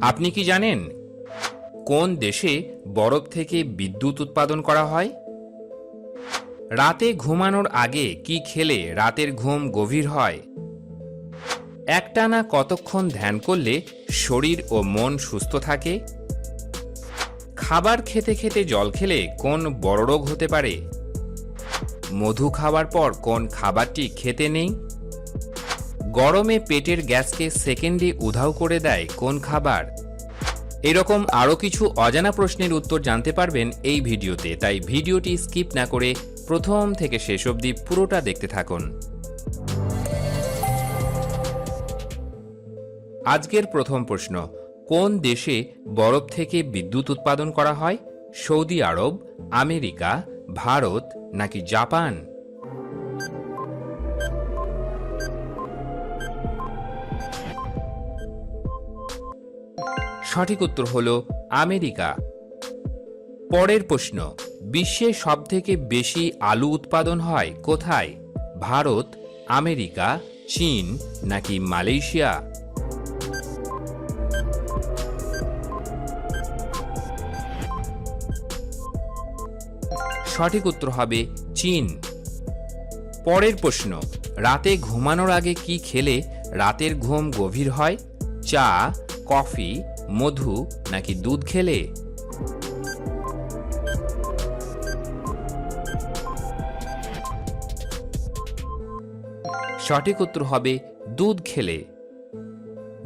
আপনি কি জানেন কোন দেশে বরফ থেকে বিদ্যুৎ উৎপাদন করা হয়? রাতে ঘুমানোর আগে কি খেলে রাতের ঘুম গভীর হয়? একটানা কতক্ষণ ধ্যান করলে শরীর ও মন সুস্থ থাকে? খাবার খেতে খেতে জল খেলে কোন বড় রোগ হতে পারে? মধু খাওয়ার পর কোন খাবারটি খেতে নেই? গরমে পেটের গ্যাসকে সেকেন্ডে উধাও করে দেয় কোন খাবার? এরকম আরও কিছু অজানা প্রশ্নের উত্তর জানতে পারবেন এই ভিডিওতে, তাই ভিডিওটি স্কিপ না করে প্রথম থেকে শেষ অবধি পুরোটা দেখতে থাকুন। আজকের প্রথম প্রশ্ন, কোন দেশে বরফ থেকে বিদ্যুৎ উৎপাদন করা হয়? সৌদি আরব, আমেরিকা, ভারত নাকি জাপান? সঠিক উত্তর হল আমেরিকা। পরের প্রশ্ন, বিশ্বে সবথেকে বেশি আলু উৎপাদন হয় কোথায়? ভারত, আমেরিকা, চীন নাকি মালয়েশিয়া? সঠিক উত্তর হবে চীন। পরের প্রশ্ন, রাতে ঘুমানোর আগে কি খেলে রাতের ঘুম গভীর হয়? চা, কফি মধু নাকি দুধ খেলে? সঠিক উত্তর হবে দুধ খেলে।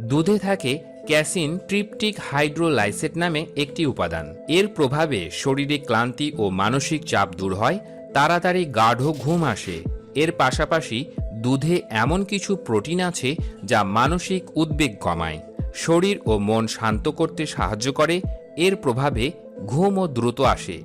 দুধে থাকে ক্যাসিন ট্রিপটিক হাইড্রোলাইসেট নামে একটি উপাদান। এর প্রভাবে শরীরে ক্লান্তি ও মানসিক চাপ দূর হয়, তাড়াতাড়ি গাঢ় ঘুম আসে। এর পাশাপাশি দুধে এমন কিছু প্রোটিন আছে যা মানসিক উদ্বেগ কমায়। শরীর ও মন শান্ত করতে সাহায্য করে, এর প্রভাবে ঘুমও দ্রুত আসে।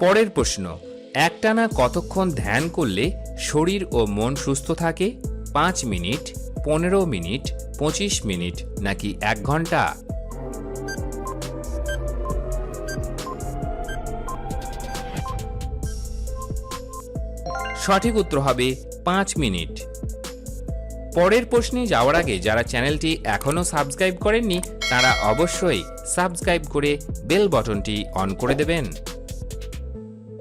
পরের প্রশ্ন, একটানা কতক্ষণ ধ্যান করলে শরীর ও মন সুস্থ থাকে? পাঁচ মিনিট, পনেরো মিনিট, পঁচিশ মিনিট, নাকি এক ঘণ্টা? সঠিক উত্তর হবে, পাঁচ মিনিট। পরের প্রশ্নে যাওয়ার আগে যারা চ্যানেলটি এখনও সাবস্ক্রাইব করেননি, তারা অবশ্যই সাবস্ক্রাইব করে বেল বটনটি অন করে দেবেন।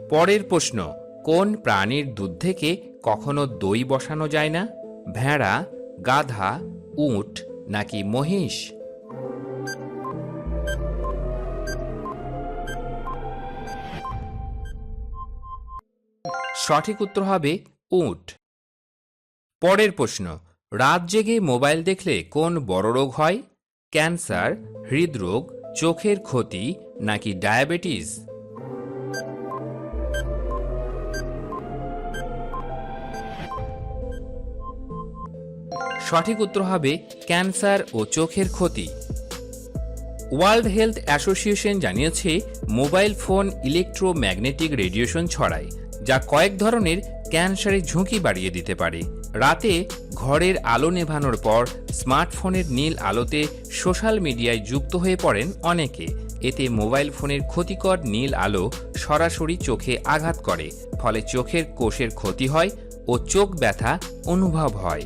পরের প্রশ্ন, কোন প্রাণীর দুধ থেকে কখনো দই বসানো যায় না? ভেড়া, গাধা, উট নাকি মহিষ? সঠিক উত্তর হবে উট। পরের প্রশ্ন রাত জেগে মোবাইল দেখলে কোন বড় রোগ হয়? ক্যান্সার, হৃদরোগ, চোখের ক্ষতি নাকি ডায়াবেটিস? সঠিক উত্তর হবে ক্যান্সার ও চোখের ক্ষতি। ওয়ার্ল্ড হেলথ অ্যাসোসিয়েশন জানিয়েছে, মোবাইল ফোন ইলেকট্রোম্যাগনেটিক রেডিয়েশন ছড়ায়, যা কয়েক ধরনের ক্যান্সারের ঝুঁকি বাড়িয়ে দিতে পারে। রাতে ঘরের আলো নেভানোর পর স্মার্টফোনের নীল আলোতে সোশ্যাল মিডিয়ায় যুক্ত হয়ে পড়েন অনেকে। এতে মোবাইল ফোনের ক্ষতিকর নীল আলো সরাসরি চোখে আঘাত করে, ফলে চোখের কোষের ক্ষতি হয় ও চোখ ব্যথা অনুভব হয়।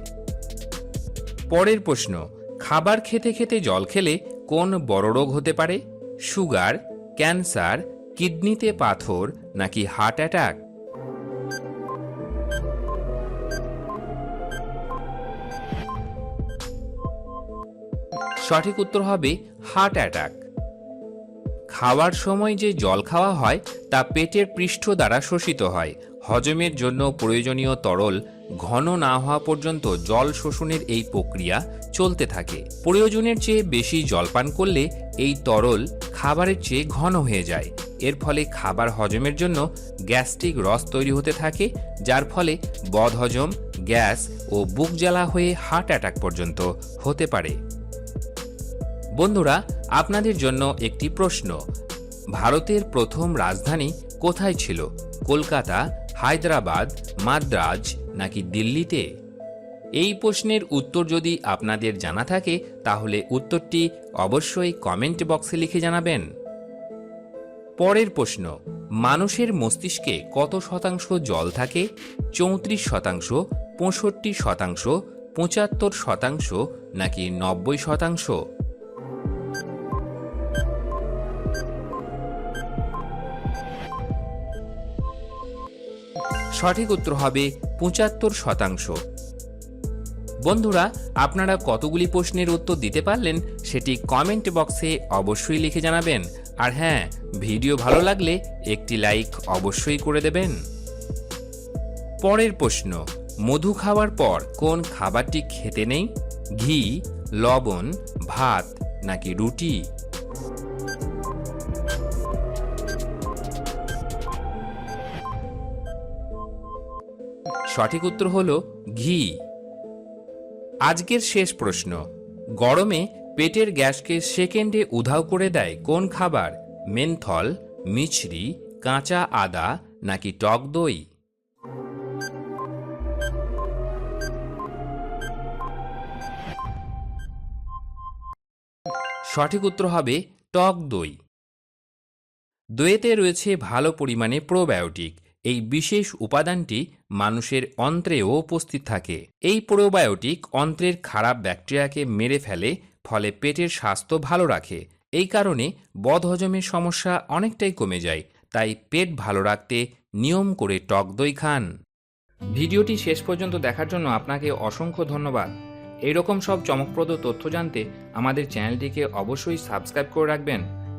পরের প্রশ্ন, খাবার খেতে খেতে জল খেলে কোন বড় রোগ হতে পারে? সুগার, ক্যান্সার, কিডনিতে পাথর নাকি হার্ট অ্যাটাক? সঠিক উত্তর হবে হার্ট অ্যাটাক। খাওয়ার সময় যে জল খাওয়া হয়, তা পেটের পৃষ্ঠ দ্বারা শোষিত হয়। হজমের জন্য প্রয়োজনীয় তরল ঘন না হওয়া পর্যন্ত জল শোষণের এই প্রক্রিয়া চলতে থাকে। প্রয়োজনের চেয়ে বেশি জল পান করলে এই তরল খাবারের চেয়ে ঘন হয়ে যায়। এর ফলে খাবার হজমের জন্য গ্যাস্ট্রিক রস তৈরি হতে থাকে, যার ফলে বদহজম, গ্যাস ও বুক জ্বালা হয়ে হার্ট অ্যাটাক পর্যন্ত হতে পারে। বন্ধুরা, আপনাদের জন্য একটি প্রশ্ন। ভারতের প্রথম রাজধানী কোথায় ছিল? কলকাতা, হায়দ্রাবাদ, মাদ্রাজ নাকি দিল্লিতে? এই প্রশ্নের উত্তর যদি আপনাদের জানা থাকে, তাহলে উত্তরটি অবশ্যই কমেন্ট বক্সে লিখে জানাবেন। পরের প্রশ্ন, মানুষের মস্তিষ্কে কত শতাংশ জল থাকে? চৌত্রিশ শতাংশ, পঁয়ষট্টি শতাংশ, পঁচাত্তর শতাংশ নাকি নব্বই শতাংশ? সঠিক উত্তর হবে পঁচাত্তর শতাংশ। বন্ধুরা, আপনারা কতগুলি প্রশ্নের উত্তর দিতে পারলেন সেটি কমেন্ট বক্সে অবশ্যই লিখে জানাবেন। আর হ্যাঁ ভিডিও ভালো লাগলে একটি লাইক অবশ্যই করে দেবেন। পরের প্রশ্ন, মধু খাওয়ার পর কোন খাবারটি খেতে নেই? ঘি, লবণ, ভাত নাকি রুটি? সঠিক উত্তর হল ঘি। আজকের শেষ প্রশ্ন। গরমে পেটের গ্যাসকে সেকেন্ডে উধাও করে দেয় কোন খাবার? মেনথল, মিছরি, কাঁচা আদা নাকি টক দই? সঠিক উত্তর হবে টক দই। দইয়েতে রয়েছে ভালো পরিমাণে প্রোবায়োটিক। এই বিশেষ উপাদানটি মানুষের অন্ত্রেও উপস্থিত থাকে। এই প্রোবায়োটিক অন্ত্রের খারাপ ব্যাকটেরিয়াকে মেরে ফেলে, ফলে পেটের স্বাস্থ্য ভালো রাখে। এই কারণে বদহজমের সমস্যা অনেকটাই কমে যায়, তাই পেট ভালো রাখতে নিয়ম করে টক দই খান। ভিডিওটি শেষ পর্যন্ত দেখার জন্য আপনাকে অসংখ্য ধন্যবাদ। এইরকম সব চমকপ্রদ তথ্য জানতে আমাদের চ্যানেলটিকে অবশ্যই সাবস্ক্রাইব করে রাখবেন।